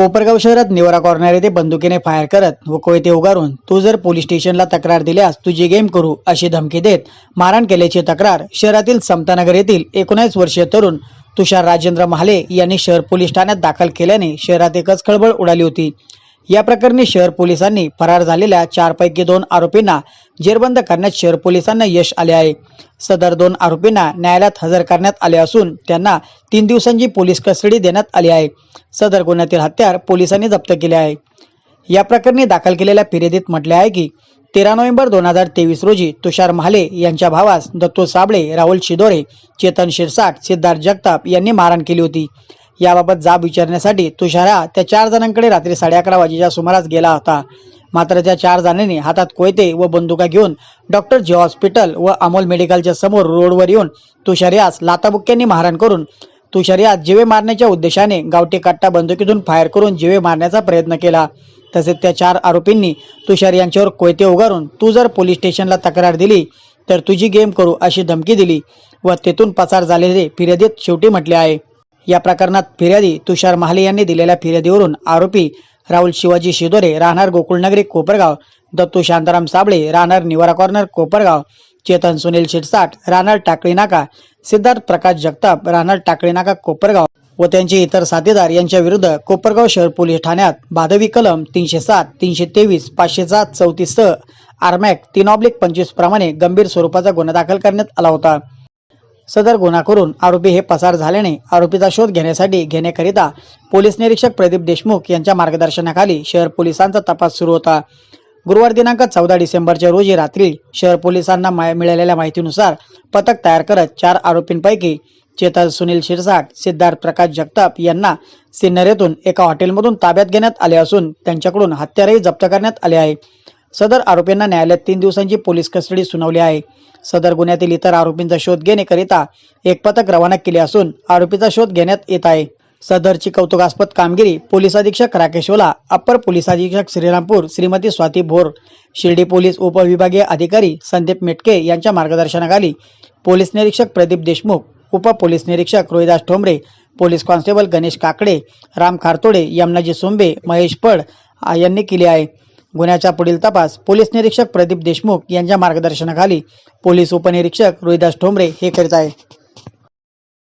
कोपरगाव शहरात निवरा कॉर्नर येथे बंदुकीने फायर करत व कोयते उगारून तू जर पोलीस स्टेशनला तक्रार दिल्यास तुझी गेम करू अशी धमकी देत मारहाण केल्याची तक्रार शहरातील समतानगर येथील एकोणीस वर्षीय तरुण तुषार राजेंद्र महाले यांनी शहर पोलीस ठाण्यात दाखल केल्याने शहरात एकच खळबळ उडाली होती. या प्रकरणी शहर पोलिसांनी फरार झालेल्या चारपैकी दोन आरोपींना जेरबंद करण्यात शहर पोलिसांना यश आले आहे. सदर दोन आरोपींना न्यायालयात हजर करण्यात आले असून त्यांना तीन दिवसांची पोलीस कस्टडी देण्यात आली आहे. सदर गुन्ह्यातील हत्यार पोलिसांनी जप्त केले आहे. या प्रकरणी दाखल केलेल्या फिर्यादीत म्हटले आहे की तेरा नोव्हेंबर दोन हजार तेवीस रोजी तुषार महाले यांच्या भावास दत्तू साबळे राहुल शिदोरे चेतन शिरसाट सिद्धार्थ जगताप यांनी मारहाण केली होती. याबाबत जाब विचारण्यासाठी तुषार हा त्या चार जणांकडे रात्री साडे अकरा वाजेच्या सुमारास गेला होता. मात्र त्या चार जणांनी हातात कोयते व बंदुका घेऊन डॉक्टर जे हॉस्पिटल व अमोल मेडिकलच्या समोर रोडवर येऊन तुषार यास लाताबुक्क्यांनी मारहाण करून तुषार यास जिवे मारण्याच्या उद्देशाने गावठी कट्टा बंदुकीतून फायर करून जिवे मारण्याचा प्रयत्न केला. तसेच त्या चार आरोपींनी तुषार यांच्यावर कोयते उगारून तू जर पोलीस स्टेशनला तक्रार दिली तर तुझी गेम करू अशी धमकी दिली व तेथून पसार झालेले फिर्यादीत शेवटी म्हटले आहे. या प्रकरणात फिर्यादी तुषार महाले यांनी दिलेल्या फिर्यादीवरून आरोपी राहुल शिवाजी शिदोरे राहणार गोकुळनगरी कोपरगाव दत्तू शांताराम साबळे राहणार निवारा कॉर्नर कोपरगाव चेतन सुनील शिरसाट राहणार टाकळी नाका सिद्धार्थ प्रकाश जगताप राहणार टाकळी नाका कोपरगाव व त्यांचे इतर साथीदार यांच्या विरुद्ध कोपरगाव शहर पोलीस ठाण्यात भादवी कलम तीनशे सात तीनशे तेवीस पाचशे सात चौतीस सह आरमॅक तीन ऑब्लिक पंचवीस प्रमाणे गंभीर स्वरूपाचा गुन्हा दाखल करण्यात आला होता. सदर गुन्हा करून आरोपी हे पसार झाल्याने आरोपीचा शोध घेण्यासाठी घेण्याकरिता पोलीस निरीक्षक प्रदीप देशमुख यांच्या मार्गदर्शनाखाली शहर पोलिसांचा तपास सुरू होता. गुरुवार दिनांक चौदा डिसेंबरच्या रोजी रात्री शहर पोलिसांना मिळालेल्या माहितीनुसार पथक तयार करत चार आरोपींपैकी चेतन सुनील शिरसाट सिद्धार्थ प्रकाश जगताप यांना सिन्नर येथून एका हॉटेलमधून ताब्यात घेण्यात आले असून त्यांच्याकडून हत्यारही जप्त करण्यात आले आहे. सदर आरोपींना न्यायालयात तीन दिवसांची पोलीस कस्टडी सुनावली आहे. सदर गुन्ह्यातील इतर आरोपींचा शोध घेण्याकरिता एक पथक रवाना केले असून आरोपीचा शोध घेण्यात येत आहे. सदरची कौतुकास्पद कामगिरी पोलीस अधीक्षक राकेश ओला अप्पर पोलीस अधीक्षक श्रीरामपूर श्रीमती स्वाती भोर शिर्डी पोलीस उपविभागीय अधिकारी संदीप मेटके यांच्या मार्गदर्शनाखाली पोलीस निरीक्षक प्रदीप देशमुख उप पोलीस निरीक्षक रोहिदास ठोंबरे पोलीस कॉन्स्टेबल गणेश काकडे राम खारतोडे यमनाजी सोंबे महेश पड यांनी केली आहे. गुन्ह्याचा पुढील तपास पोलीस निरीक्षक प्रदीप देशमुख यांच्या मार्गदर्शनाखाली पोलीस उपनिरीक्षक रोहिदास ठोंबरे हे करीत आहे